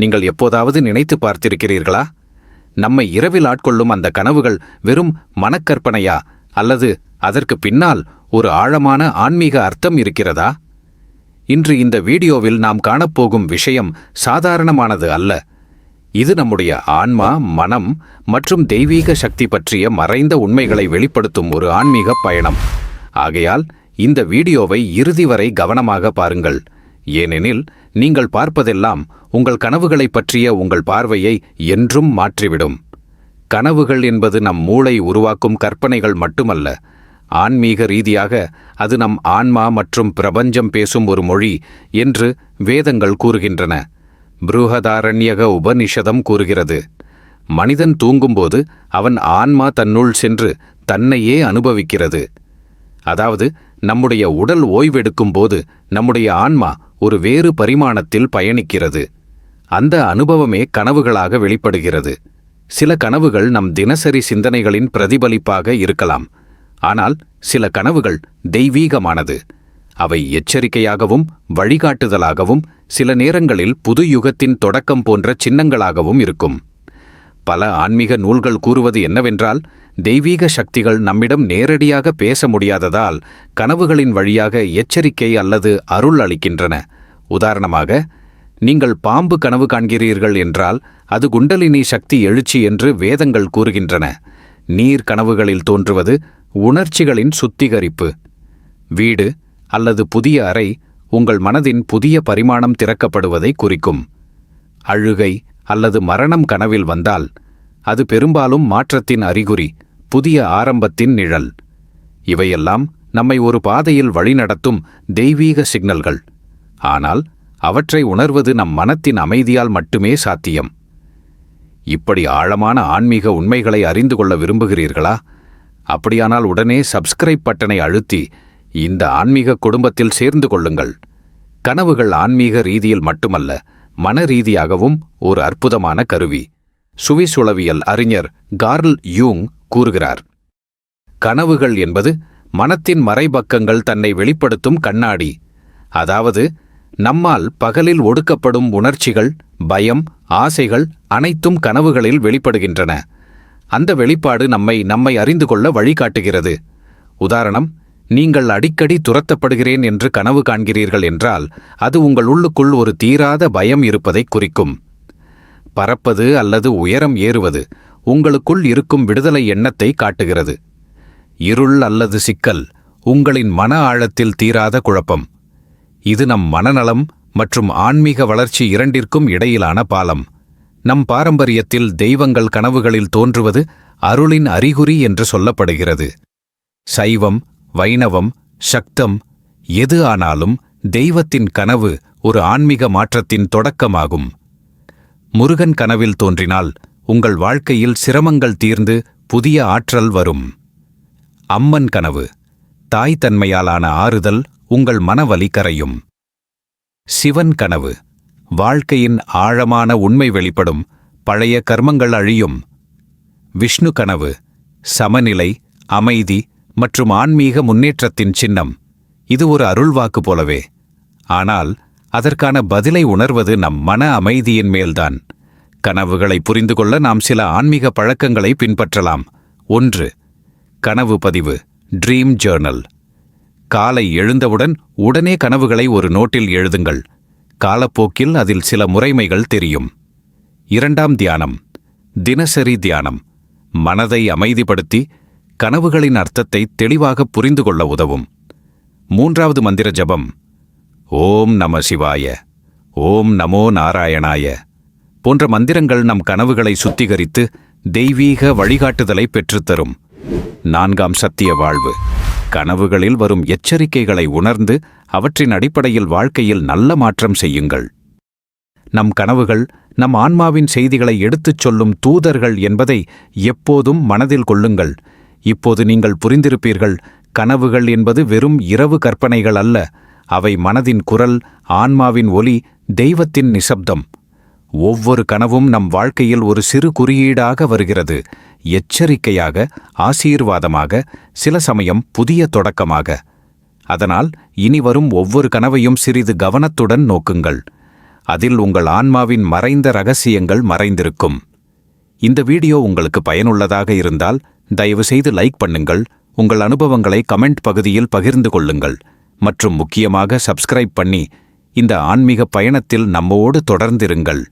நீங்கள் எப்போதாவது நினைத்து பார்த்திருக்கிறீர்களா? நம்மை இரவில் ஆட்கொள்ளும் அந்த கனவுகள் வெறும் மனக்கற்பனையா? அல்லது அதற்கு பின்னால் ஒரு ஆழமான ஆன்மீக அர்த்தம் இருக்கிறதா? இன்று இந்த வீடியோவில் நாம் காணப்போகும் விஷயம் சாதாரணமானது அல்ல. இது நம்முடைய ஆன்மா மனம் மற்றும் தெய்வீக சக்தி பற்றிய மறைந்த உண்மைகளை வெளிப்படுத்தும் ஒரு ஆன்மீக பயணம். ஆகையால் இந்த வீடியோவை இறுதி வரை கவனமாக பாருங்கள். ஏனெனில் நீங்கள் பார்ப்பதெல்லாம் உங்கள் கனவுகளைப் பற்றிய உங்கள் பார்வையை என்றும் மாற்றிவிடும். கனவுகள் என்பது நம் மூளை உருவாக்கும் கற்பனைகள் மட்டுமல்ல ஆன்மீக ரீதியாக அது நம் ஆன்மா மற்றும் பிரபஞ்சம் பேசும் ஒரு மொழி என்று வேதங்கள் கூறுகின்றன. புருஹதாரண்யக உபனிஷதம் கூறுகிறது. மனிதன் தூங்கும்போது அவன் ஆன்மா தன்னுள் சென்று தன்னையே அனுபவிக்கிறது. அதாவது நம்முடைய உடல் ஓய்வெடுக்கும் போது நம்முடைய ஆன்மா ஒரு வேறு பரிமாணத்தில் பயணிக்கிறது. அந்த அனுபவமே கனவுகளாக வெளிப்படுகிறது. சில கனவுகள் நம் தினசரி சிந்தனைகளின் பிரதிபலிப்பாக இருக்கலாம். ஆனால் சில கனவுகள் தெய்வீகமானது. அவை எச்சரிக்கையாகவும் வழிகாட்டுதலாகவும் சில நேரங்களில் புது யுகத்தின் தொடக்கம் போன்ற சின்னங்களாகவும் இருக்கும். பல ஆன்மீக நூல்கள் கூறுவது என்னவென்றால் தெய்வீக சக்திகள் நம்மிடம் நேரடியாக பேச முடியாததால் கனவுகளின் வழியாக எச்சரிக்கை அல்லது அருள் அளிக்கின்றன. உதாரணமாக நீங்கள் பாம்பு கனவு காண்கிறீர்கள் என்றால் அது குண்டலினி சக்தி எழுச்சி என்று வேதங்கள் கூறுகின்றன. நீர் கனவுகளில் தோன்றுவது உணர்ச்சிகளின் சுத்திகரிப்பு. வீடு அல்லது புதிய அறை உங்கள் மனதின் புதிய பரிமாணம் திறக்கப்படுவதை குறிக்கும். அழுகை அல்லது மரணம் கனவில் வந்தால் அது பெரும்பாலும் மாற்றத்தின் அறிகுறி புதிய ஆரம்பத்தின் நிழல். இவையெல்லாம் நம்மை ஒரு பாதையில் வழிநடத்தும் தெய்வீக சிக்னல்கள். ஆனால் அவற்றை உணர்வது நம் மனத்தின் அமைதியால் மட்டுமே சாத்தியம். இப்படி ஆழமான ஆன்மீக உண்மைகளை அறிந்து கொள்ள விரும்புகிறீர்களா? அப்படியானால் உடனே சப்ஸ்கிரைப் பட்டனை அழுத்தி இந்த ஆன்மீக குடும்பத்தில் சேர்ந்து கொள்ளுங்கள். கனவுகள் ஆன்மீக ரீதியில் மட்டுமல்ல மன ரீதியாகவும் ஒரு அற்புதமான கருவி. சுவிசுளவியல் அறிஞர் கார்ல் யூங் கூறுகிறார் கனவுகள் என்பது மனத்தின் மறைபக்கங்கள் தன்னை வெளிப்படுத்தும் கண்ணாடி. அதாவது நம்மால் பகலில் ஒடுக்கப்படும் உணர்ச்சிகள் பயம் ஆசைகள் அனைத்தும் கனவுகளில் வெளிப்படுகின்றன. அந்த வெளிப்பாடு நம்மை நம்மை அறிந்து கொள்ள வழிகாட்டுகிறது. உதாரணம் நீங்கள் அடிக்கடி துரத்தப்படுகிறேன் என்று கனவு காண்கிறீர்கள் என்றால் அது உங்கள் உள்ளுக்குள் ஒரு தீராத பயம் இருப்பதை குறிக்கும். பறப்பது அல்லது உயரம் ஏறுவது உங்களுக்குள் இருக்கும் விடுதலை எண்ணத்தை காட்டுகிறது. இருள் அல்லது சிக்கல் உங்களின் மன ஆழத்தில் தீராத குழப்பம். இது நம் மனநலம் மற்றும் ஆன்மீக வளர்ச்சி இரண்டிற்கும் இடையிலான பாலம். நம் பாரம்பரியத்தில் தெய்வங்கள் கனவுகளில் தோன்றுவது அருளின் அறிகுறி என்று சொல்லப்படுகிறது. சைவம் வைணவம் சக்தம் எது ஆனாலும் தெய்வத்தின் கனவு ஒரு ஆன்மீக மாற்றத்தின் தொடக்கமாகும். முருகன் கனவில் தோன்றினால் உங்கள் வாழ்க்கையில் சிரமங்கள் தீர்ந்து புதிய ஆற்றல் வரும். அம்மன் கனவு தாய் தன்மையாலான ஆறுதல் உங்கள் மனவலி கரையும். சிவன் கனவு வாழ்க்கையின் ஆழமான உண்மை வெளிப்படும் பழைய கர்மங்கள் அழியும். விஷ்ணு கனவு சமநிலை அமைதி மற்றும் ஆன்மீக முன்னேற்றத்தின் சின்னம். இது ஒரு அருள்வாக்கு போலவே. ஆனால் அதற்கான பதிலை உணர்வது நம் மன அமைதியின் மேல்தான். கனவுகளை புரிந்து கொள்ள நாம் சில ஆன்மீக பழக்கங்களை பின்பற்றலாம். ஒன்று கனவு பதிவு ட்ரீம் ஜேர்னல் காலை எழுந்தவுடன் உடனே கனவுகளை ஒரு நோட்டில் எழுதுங்கள். காலப்போக்கில் அதில் சில முறைமைகள் தெரியும். இரண்டாம் தியானம் தினசரி தியானம். மனதை அமைதிப்படுத்தி கனவுகளின் அர்த்தத்தை தெளிவாக புரிந்து கொள்ள உதவும். மூன்றாவது மந்திர ஜபம். ஓம் நம சிவாய. ஓம் நமோ நாராயணாய. போன்ற மந்திரங்கள் நம் கனவுகளை சுத்திகரித்து தெய்வீக வழிகாட்டுதலை பெற்றுத்தரும் நான்காம் சத்திய வாழ்வு. கனவுகளில் வரும் எச்சரிக்கைகளை உணர்ந்து அவற்றின் அடிப்படையில் வாழ்க்கையில் நல்ல மாற்றம் செய்யுங்கள். நம் கனவுகள் நம் ஆன்மாவின் செய்திகளை எடுத்துச் சொல்லும் தூதர்கள் என்பதை எப்போதும் மனதில் கொள்ளுங்கள். இப்போது நீங்கள் புரிந்திருப்பீர்கள் கனவுகள் என்பது வெறும் இரவு கற்பனைகள் அல்ல அவை மனதின் குரல் ஆன்மாவின் ஒலி தெய்வத்தின் நிசப்தம். ஒவ்வொரு கனவும் நம் வாழ்க்கையில் ஒரு சிறு குறியீடாக வருகிறது எச்சரிக்கையாக ஆசீர்வாதமாக சில சமயம் புதிய தொடக்கமாக. அதனால் இனி வரும் ஒவ்வொரு கனவையும் சிறிது கவனத்துடன் நோக்குங்கள். அதில் உங்கள் ஆன்மாவின் மறைந்த ரகசியங்கள் மறைந்திருக்கும். இந்த வீடியோ உங்களுக்கு பயனுள்ளதாக இருந்தால் தயவுசெய்து லைக் பண்ணுங்கள் உங்கள் அனுபவங்களை கமெண்ட் பகுதியில் பகிர்ந்து கொள்ளுங்கள் மற்றும் முக்கியமாக சப்ஸ்கிரைப் பண்ணி இந்த ஆன்மீக பயணத்தில் நம்மோடு தொடர்ந்திருங்கள்.